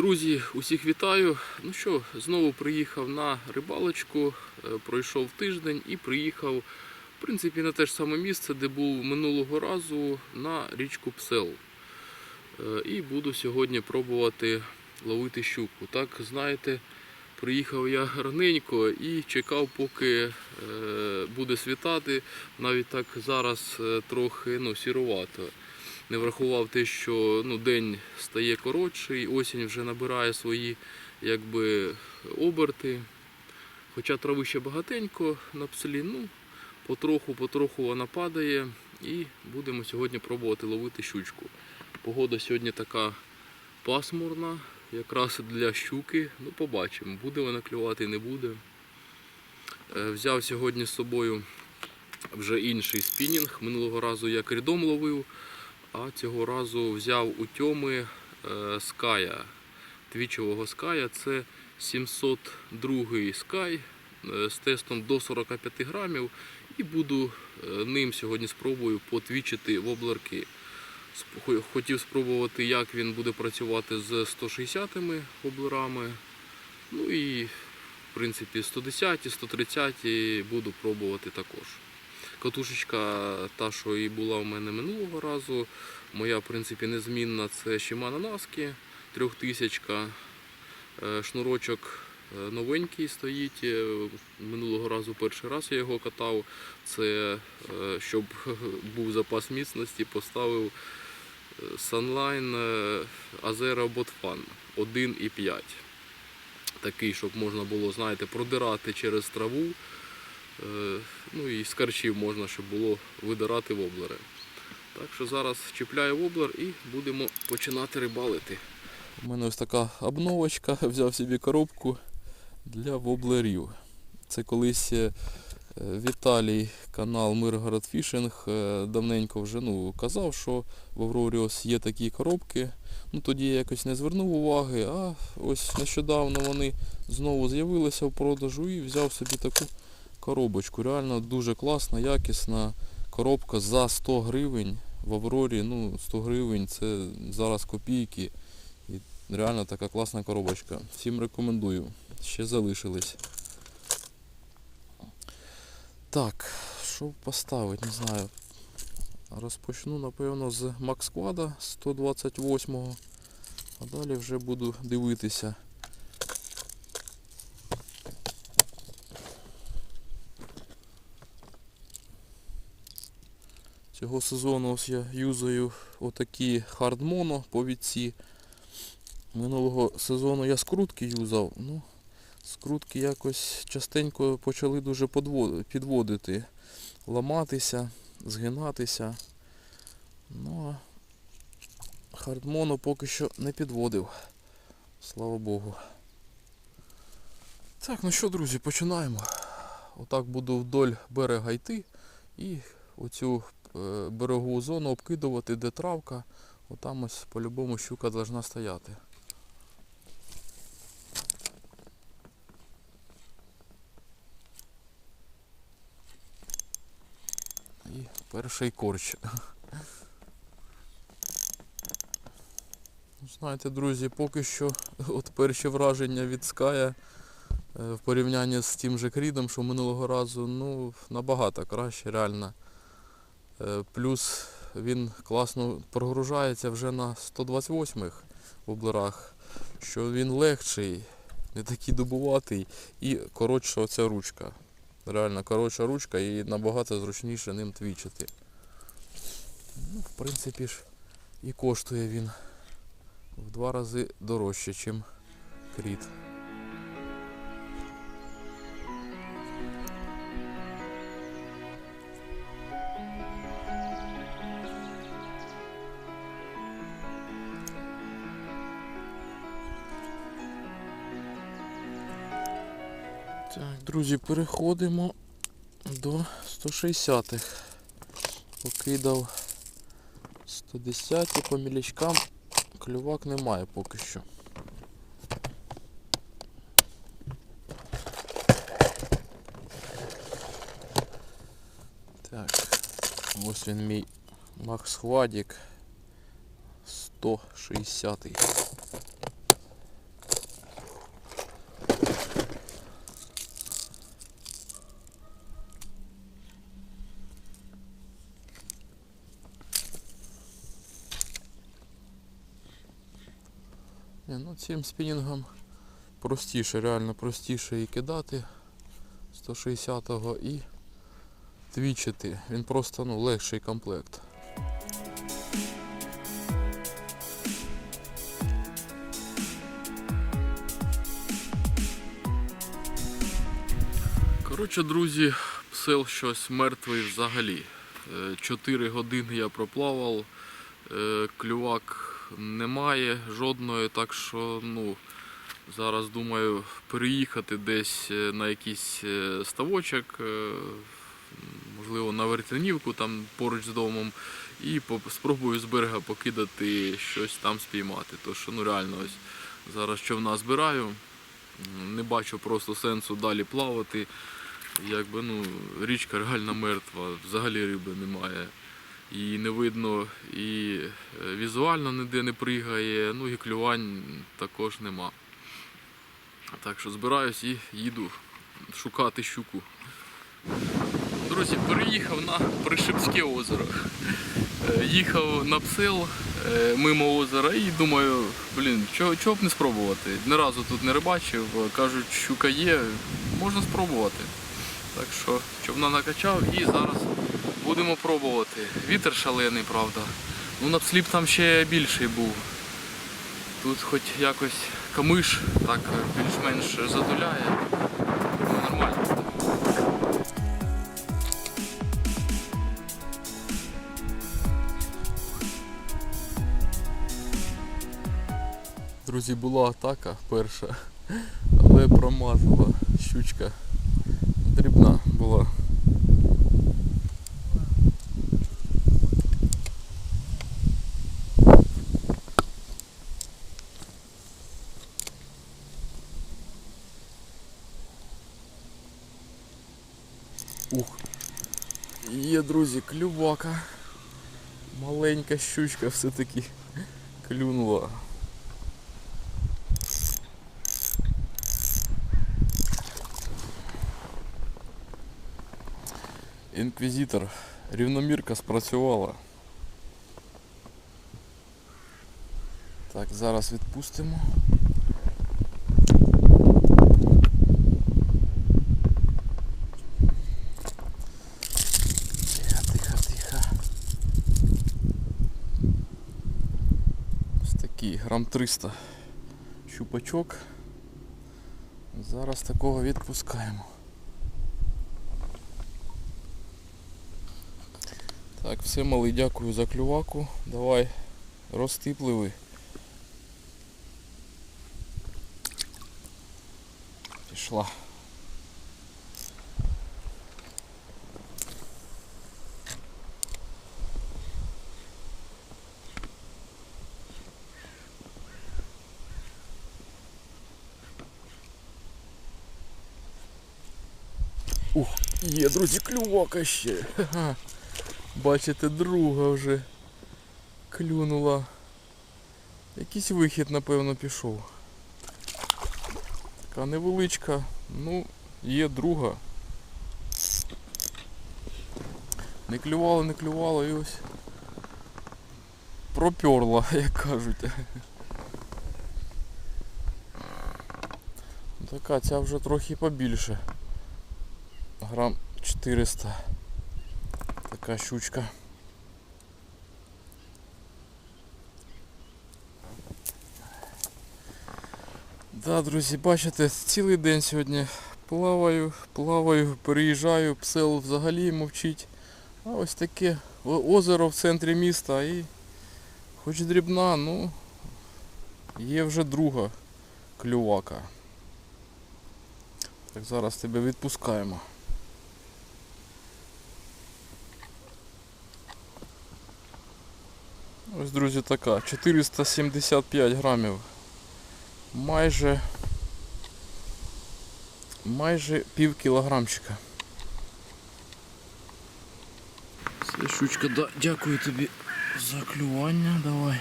Друзі, усіх вітаю. Ну що, знову приїхав на рибалочку, е, пройшов тиждень і приїхав, в принципі, на те ж саме місце, де був минулого разу на річку Псел. Е, І буду сьогодні пробувати ловити щуку. Так, знаєте, приїхав я раненько і чекав, поки е, буде світати. Навіть так зараз трохи ну, сірувато не врахував те, що ну, день стає коротший, осінь вже набирає свої якби, оберти. Хоча трави ще багатенько на пселі, ну, потроху-потроху вона падає і будемо сьогодні пробувати ловити щучку. Погода сьогодні така пасмурна, якраз для щуки. Ну, побачимо, буде вона клювати, не буде. Е, Взяв сьогодні з собою вже інший спінінг. Минулого разу я крідом ловив. А цього разу взяв у тьоми е, ская, твічового ская. Це 702 скай е, з тестом до 45 грамів. І буду е, ним сьогодні спробую потвічити воблерки. Хотів спробувати, як він буде працювати з 160 воблерами. Ну і в принципі 110, 130 буду пробувати також. Катушечка та, що і була у мене минулого разу. Моя, в принципі, незмінна це Shimano Naski 3000. Е, Шнурочок е, новенький стоїть. Е, Минулого разу перший раз я його катав. Це щоб був запас міцності, поставив Sunline Azera Botfan 1,5. Такий, щоб можна було, знаєте, продирати через траву. Ну і з карчів можна, щоб було видирати воблери. Так що зараз чіпляю воблер і будемо починати рибалити. У мене ось така обновочка, взяв собі коробку для воблерів. Це колись е, Віталій, канал Миргород Фішинг, е, давненько вже ну, казав, що в Авроріос є такі коробки. Ну тоді я якось не звернув уваги, а ось нещодавно вони знову з'явилися в продажу і взяв собі таку коробочку. Реально дуже класна, якісна коробка за 100 гривень в Аврорі. Ну, 100 гривень це зараз копійки. І реально така класна коробочка. Всім рекомендую. Ще залишились. Так, що поставити, не знаю. Розпочну, напевно, з Максквада 128-го. А далі вже буду дивитися. Цього сезону ось я юзаю отакі хардмоно повідці. Минулого сезону я скрутки юзав. Ну, скрутки якось частенько почали дуже підводити, ламатися, згинатися. Ну а хардмоно поки що не підводив. Слава Богу. Так, ну що, друзі, починаємо. Отак буду вдоль берега йти і оцю берегову зону обкидувати, де травка. Отам ось по-любому щука должна стояти. І перший корч. Ну, Знаєте, друзі, поки що от перші враження від Ская е, в порівнянні з тим же крідом, що минулого разу, ну, набагато краще, реально. Е, Плюс він класно прогружається вже на 128-х воблерах, що він легший, не такий добуватий і коротша оця ручка. Реально коротша ручка і набагато зручніше ним твічити. Ну, в принципі ж і коштує він в два рази дорожче, ніж кріт. Так, друзі, переходимо до 160-х. Покидав 110 по мілячкам. Клювак немає поки що. Так, ось він мій Макс Хвадік 160. Ну цим спінінгом простіше, реально простіше і кидати 160-го і твічити. Він просто ну, легший комплект. Коротше, друзі, псел щось мертвий взагалі. Е, Чотири години я проплавав, е, клювак немає жодної, так що ну, зараз думаю переїхати десь е, на якийсь е, ставочок, е, можливо на вертинівку там поруч з домом, і спробую з берега покидати щось там спіймати. Тому що ну реально ось зараз човна збираю, не бачу просто сенсу далі плавати. Якби ну, річка реально мертва, взагалі риби немає. І не видно, і е, візуально ніде не пригає, ну і клювань також нема. Так що збираюсь і їду шукати щуку. Друзі, переїхав на Пришипське озеро. Е, Їхав на псел е, мимо озера і думаю, блін, чого, чого б не спробувати. Ні разу тут не рибачив, кажуть, щука є, можна спробувати. Так що човна накачав і зараз будемо пробувати. Вітер шалений, правда. Ну на псліп там ще більший був. Тут хоч якось камиш так більш-менш задуляє. Ну, нормально. Друзі, була атака перша, але промазала щучка. Дрібна була. Ух. Є, друзі, клювака. Маленька щучка все-таки клюнула. Інквізитор. Рівномірка спрацювала. Так, зараз відпустимо. Тихо, тихо, тихо. Ось такий грам 300 щупачок. Зараз такого відпускаємо. Так, все, малий, дякую за клюваку. Давай, розтипливий. Пішла. Ух, є, друзі, клювака ще. Бачите, друга вже клюнула. Якийсь вихід, напевно, пішов. Така невеличка, ну, є друга. Не клювало, не клювало і ось проперла, як кажуть. Така, ця вже трохи побільше. Грам 400. Така щучка. Да, друзі, бачите, цілий день сьогодні плаваю, плаваю, переїжджаю, псел взагалі мовчить. А ось таке озеро в центрі міста і хоч дрібна, ну є вже друга клювака. Так, зараз тебе відпускаємо. Ось, друзі, така. 475 грамів. Майже майже пів кілограмчика. Все, да, дякую тобі за клювання. Давай.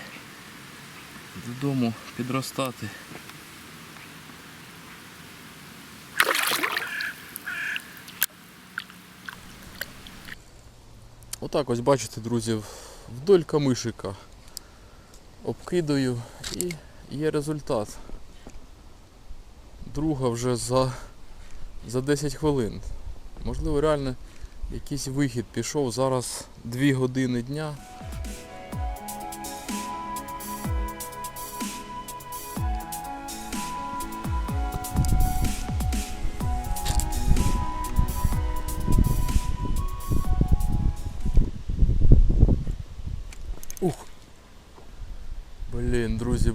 Додому підростати. Отак ось бачите, друзі, вдоль камишика обкидаю і Є результат. Друга вже за, за 10 хвилин. Можливо, реально якийсь вихід пішов. Зараз 2 години дня.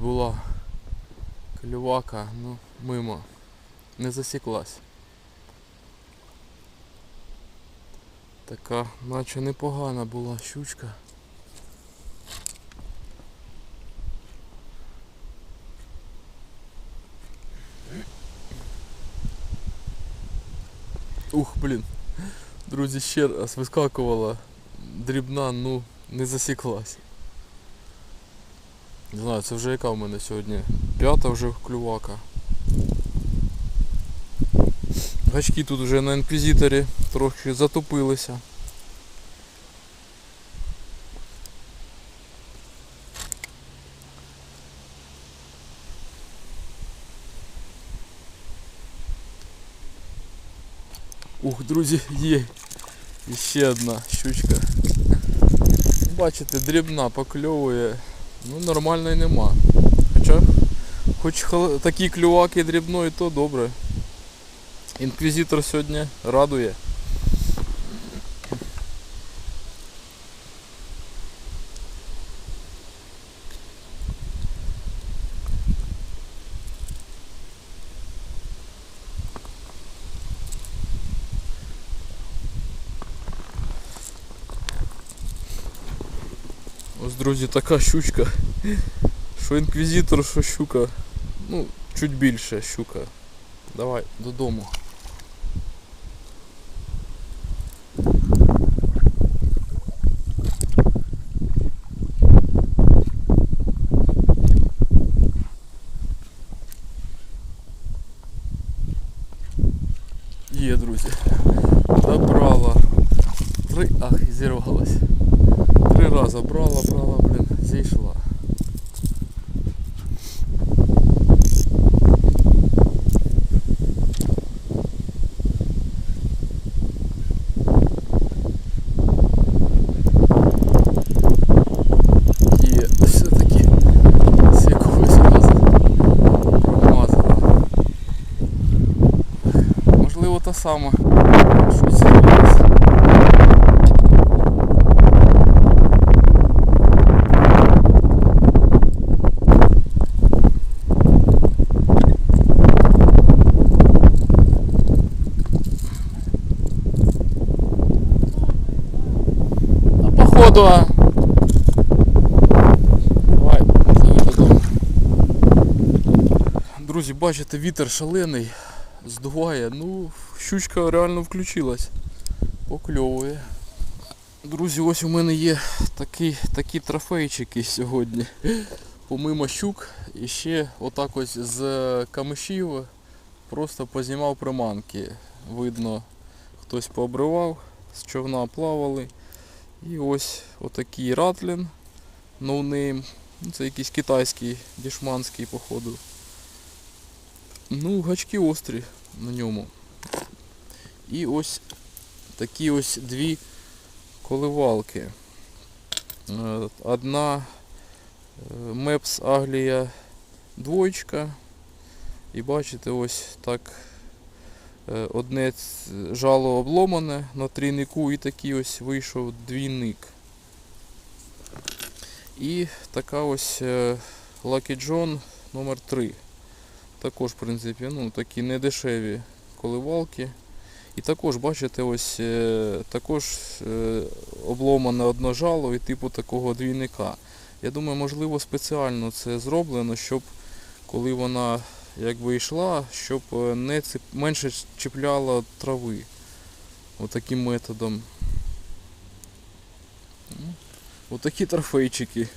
Була клювака, ну, мимо. Не засіклась. Така, наче непогана була щучка. Ух, блін. Друзі, ще раз вискакувала дрібна, ну, не засіклась. Не знаю, це вже яка в мене сьогодні? П'ята вже клювака. Гачки тут вже на інквізиторі трохи затопилися. Ух, друзі, є. І ще одна щучка. Бачите, дрібна покльовує. Ну нормальної нема. Хоча, хоч такі клюваки дрібної, то добре. Інквізитор сьогодні радує. Ось, друзі, така щучка. Що інквізитор, що щука. Ну, чуть більше щука. Давай додому. Є, друзі. Добрала. Три. Ах, зірвалась. Три рази брала, брала, блін, зійшла. Можливо та сама. Щось з'явилось. А Давай. Друзі, бачите, вітер шалений, здуває. Ну, щучка реально включилась. Покльовує. Друзі, ось у мене є такі, такі трофейчики сьогодні. Помимо щук і ще отак ось з камишів просто познімав приманки. Видно, хтось пообривав, з човна плавали. І ось отакий ратлін ноунейм. Ну, Це якийсь китайський, дішманський, походу. Ну, гачки острі на ньому. І ось такі ось дві коливалки. Е, Одна Мепс Аглія двоєчка. І бачите, ось так е, одне жало обломане на трійнику і такий ось вийшов двійник. І така ось е, Lucky John номер 3 Також, в принципі, ну, такі недешеві коливалки. І також, бачите, ось е, також е, обломане одно жало і типу такого двійника. Я думаю, можливо, спеціально це зроблено, щоб коли вона якби йшла, щоб е, не цеп... менше чіпляла трави. Отаким методом. Ну, Отакі трофейчики.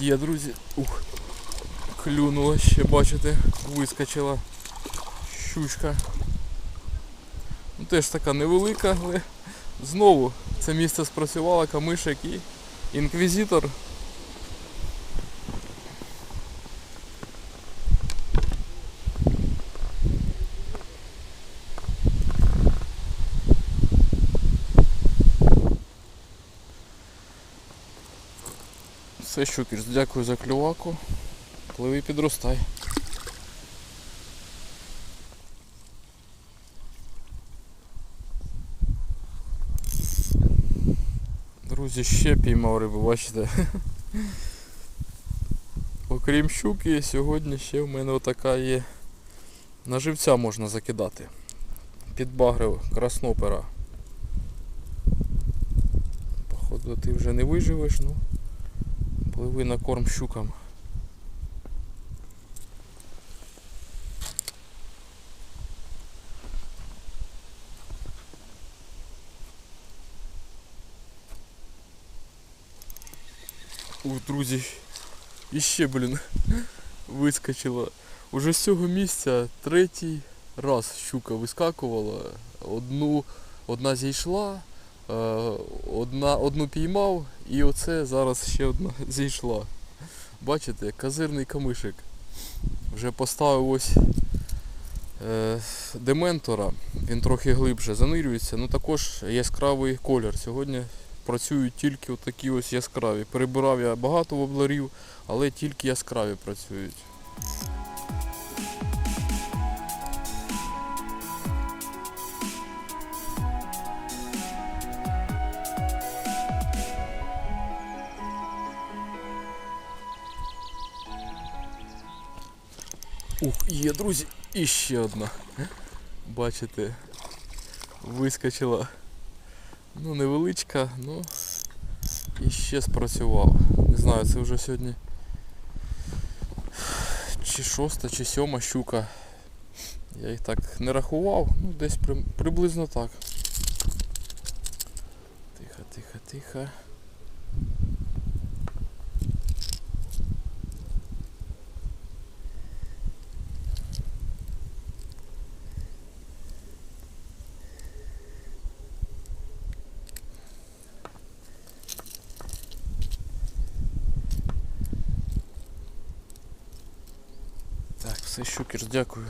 Є, друзі. Ух. Клюнула ще, бачите, вискочила щучка. Ну, теж така невелика, але знову це місце спрацювало камишик і інквізитор. Все, щукіш, дякую за клюваку. Пливи підростай. Друзі, ще піймав рибу, бачите? Окрім щуки, сьогодні ще в мене отака є. На живця можна закидати. Підбагрив краснопера. Походу ти вже не виживеш, ну пливи на корм щукам. О, друзі, іще, блін, вискочила. Уже з цього місця третій раз щука вискакувала. Одну, одна зійшла, е, одна, одну піймав і оце зараз ще одна зійшла. Бачите, казирний камишик. Вже поставив ось е, дементора, він трохи глибше занирюється, ну також яскравий колір. Сьогодні працюють тільки такі ось яскраві. Перебирав я багато воблерів, але тільки яскраві працюють. Ух, є, друзі, і ще одна. Бачите, вискочила. Ну, невеличка, ну і ще спрацював. Не знаю, це вже сьогодні чи шоста, чи сьома щука. Я їх так не рахував, ну десь при- приблизно так. Тихо, тихо, тихо. Щукер, дякую.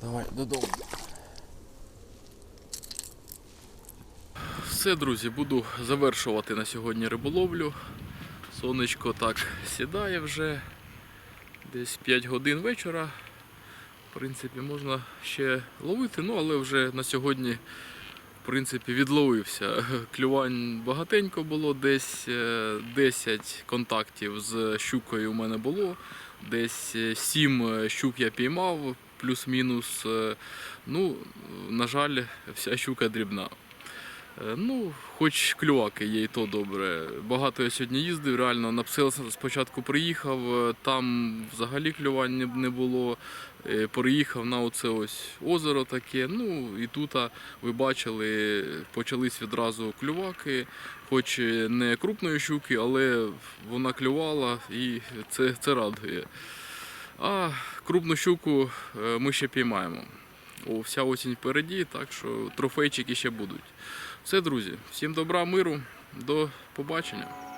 Давай додому. Все, друзі, буду завершувати на сьогодні риболовлю. Сонечко так сідає вже. Десь 5 годин вечора. В принципі, можна ще ловити, ну але вже на сьогодні в принципі, відловився. Клювань багатенько було, десь е, 10 контактів з щукою у мене було. Десь сім щук я піймав, плюс-мінус. Е, Ну, на жаль, вся щука дрібна. Е, Ну, хоч клюваки є, і то добре. Багато я сьогодні їздив, реально на Псел спочатку приїхав, е, там взагалі клювань не було. Е, Переїхав на оце ось озеро таке. Ну і тут ви бачили, почались відразу клюваки, хоч не крупної щуки, але вона клювала і це, це радує. А крупну щуку е, ми ще піймаємо. О, вся осінь впереді, так що трофейчики ще будуть. Все, друзі, всім добра, миру, до побачення.